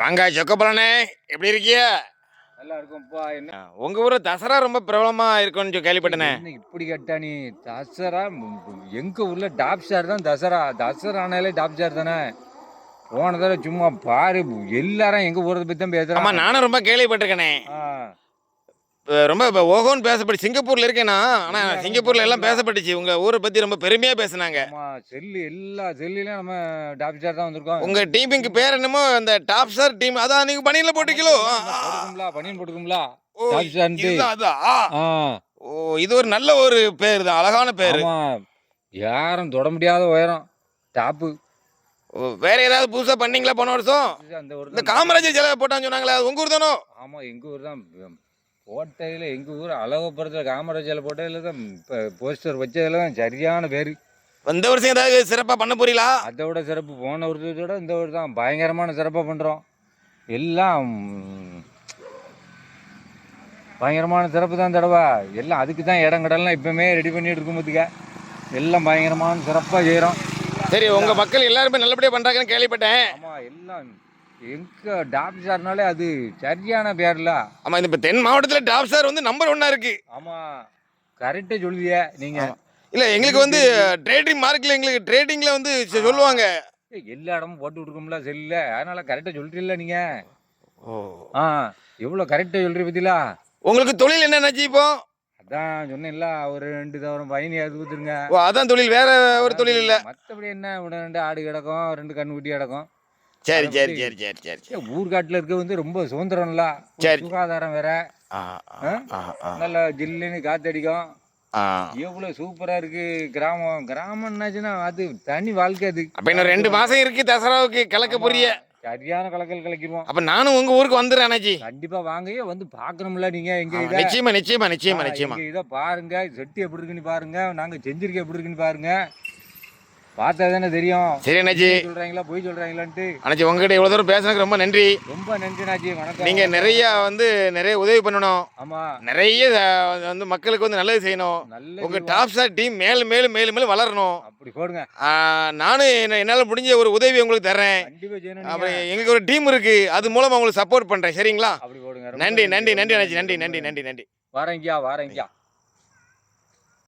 வாங்க சொக்கப்பலனே. எப்படி இருக்கிய? நல்லா இருக்கும்ப்பா என்ன உங்க ஊர்ல தசரா ரொம்ப பிரபலமா இருக்கும்னு கேள்விப்பட்டனே. இப்படி கேட்டா நீ? தசரா எங்க ஊர்ல டாப் ஸ்டார் தான் தசரா. தசரானாலே டாப் ஸ்டார் தானே? போன தடவை சும்மா பாரு எல்லாரும் எங்க ஊரத்தை பத்தி தான் பேசுறாங்க. நானும் ரொம்ப கேள்விப்பட்டிருக்கேனே. ரொம்ப இப்ப ஓஹோன்னு பேசப்பட்டு சிங்கப்பூர்ல இருக்கேனா? ஆனா சிங்கப்பூர்ல எல்லாம் பேசப்பட்டுச்சு. உங்க ஊரை பத்தி ரொம்ப பெருமையா பேசுனாங்க. செல்லு எல்லா செல்லுலயும் நம்ம டாப் ஸ்டார் தான் வந்திருக்கோம். உங்க டீமுக்கு பேர் என்னமோ அந்த டாப் ஸ்டார் டீம். அதான் நீங்க பணியில போட்டுக்கலோ? பனியன் போட்டுக்கும்ல ஓ, இது ஒரு நல்ல ஒரு பேர் தான் அழகான பேர். யாரும் தொட முடியாத உயரம் டாப்பு வேற ஏதாவது புதுசா பண்ணீங்களா போன வருஷம்? இந்த காமராஜர் சிலை போட்டான்னு சொன்னாங்களே அது உங்க ஊர் தானோ? ஆமா எங்க ஊர் தான். கோட்டையில் எங்க ஊர் அழகப்புறத்தில் காமராஜில் போட்டையில் தான் இப்போ போஸ்டர் வச்சதுல தான் சரியான பேர். இந்த வருஷம் ஏதாவது சிறப்பா பண்ண போறீங்களா? அதை விட சிறப்பு போன வருஷத்தோட இந்த வருஷம் தான் பயங்கரமான சிறப்பாக பண்ணுறோம் எல்லாம் பயங்கரமான சிறப்பு தான் தடவை. எல்லாம் அதுக்கு தான் இடம் கடலாம் இப்போமே ரெடி பண்ணிட்டு இருக்கும் பார்த்துக்க எல்லாம் பயங்கரமான சிறப்பாக செய்கிறோம் சரி உங்க மக்கள் எல்லாருமே நல்லபடியா பண்றாங்கன்னு கேள்விப்பட்டேன். ஆமாம் எல்லாம் எங்க டாப் சார்னாலே அது சரியான பேர்ல. ஆமா இந்த இப்ப தென் மாவட்டத்துல டாப் ஸ்டார் வந்து நம்பர் ஒன்னா இருக்கு. ஆமாம் கரெக்டாக சொல்லுவிய நீங்கள் இல்ல எங்களுக்கு வந்து ட்ரேடிங் மார்க்ல எங்களுக்கு ட்ரேடிங்ல வந்து சொ- சொல்லுவாங்க. எல்லா இடமும் போட்டு விட்டுருக்கோம்ல செல்ல அதனால கரெக்டாக சொல்றீல்ல நீங்க. ஆ எவ்வளோ கரெக்டாக சொல்றீ பத்திலா? உங்களுக்கு தொழில் என்ன நினைச்சு இப்போ? அதான் சொன்னேன்ல ஒரு ரெண்டு தவறம் பயணி அது கொடுத்துருங்க. ஓ அதான் தொழில் வேற ஒரு தொழில் இல்ல. மற்றபடி என்ன விட ரெண்டு ஆடு கிடக்கும் ரெண்டு கண்ணுக்குட்டி கிடக்கும். சரி சரி சரி சரி சரி. சரி ஊர்காட்டுல இருக்க வந்து ரொம்ப சுதந்திரம்ல. சரி. சுகாதாரம் வேற. நல்ல ஜில்லுன்னு காத்தடிக்கும். எவ்வளோ சூப்பரா இருக்கு கிராமம். கிராமம்னாச்சுன்னா அது தனி வாழ்க்கை அது. அப்ப இன்னும் ரெண்டு மாசம் இருக்கு தசராவுக்கு கலக்க புரிய. சரியான கலக்கல் கலக்கிடுவோம். அப்ப நானும் உங்க ஊருக்கு வந்துடுறேன் அண்ணாச்சி. கண்டிப்பா வாங்க வந்து பாக்கணும்ல நீங்க எங்க இதை? நிச்சயமா நிச்சயமா நிச்சயமா நிச்சயமா. இதை பாருங்க செட்டு எப்படி இருக்குன்னு பாருங்க நாங்க செஞ்சிருக்க எப்படி இருக்குன்னு பாருங்க. பார்த்தா தானே தெரியும். சரி அண்ணாச்சி. சொல்றாங்களா போய் சொல்றாங்களான்ட்டு. அண்ணாச்சி உங்ககிட்ட இவ்வளவு தூரம் பேசுனதுக்கு ரொம்ப நன்றி. ரொம்ப நன்றி நாச்சி வணக்கம். நீங்க நிறைய வந்து நிறைய உதவி பண்ணணும். ஆமா. நிறைய வந்து மக்களுக்கு வந்து நல்லது செய்யணும். நல்ல உங்க இது டாப் ஸ்டார் டீம் மேலும் மேலும் மேலும் மேலும் வளரணும். அப்படி போடுங்க. நானும் என்ன- என்னால முடிஞ்ச ஒரு உதவி உங்களுக்கு தர்றேன். அப்புறம். எங்களுக்கு ஒரு டீம் இருக்கு. அது மூலமா உங்களுக்கு சப்போர்ட் பண்றேன். சரிங்களா? அப்படி போடுங்க. நன்றி நன்றி. நன்றி அண்ணாச்சி. நன்றி நன்றி. நன்றி நன்றி வாரங்கியா வாரங்கியா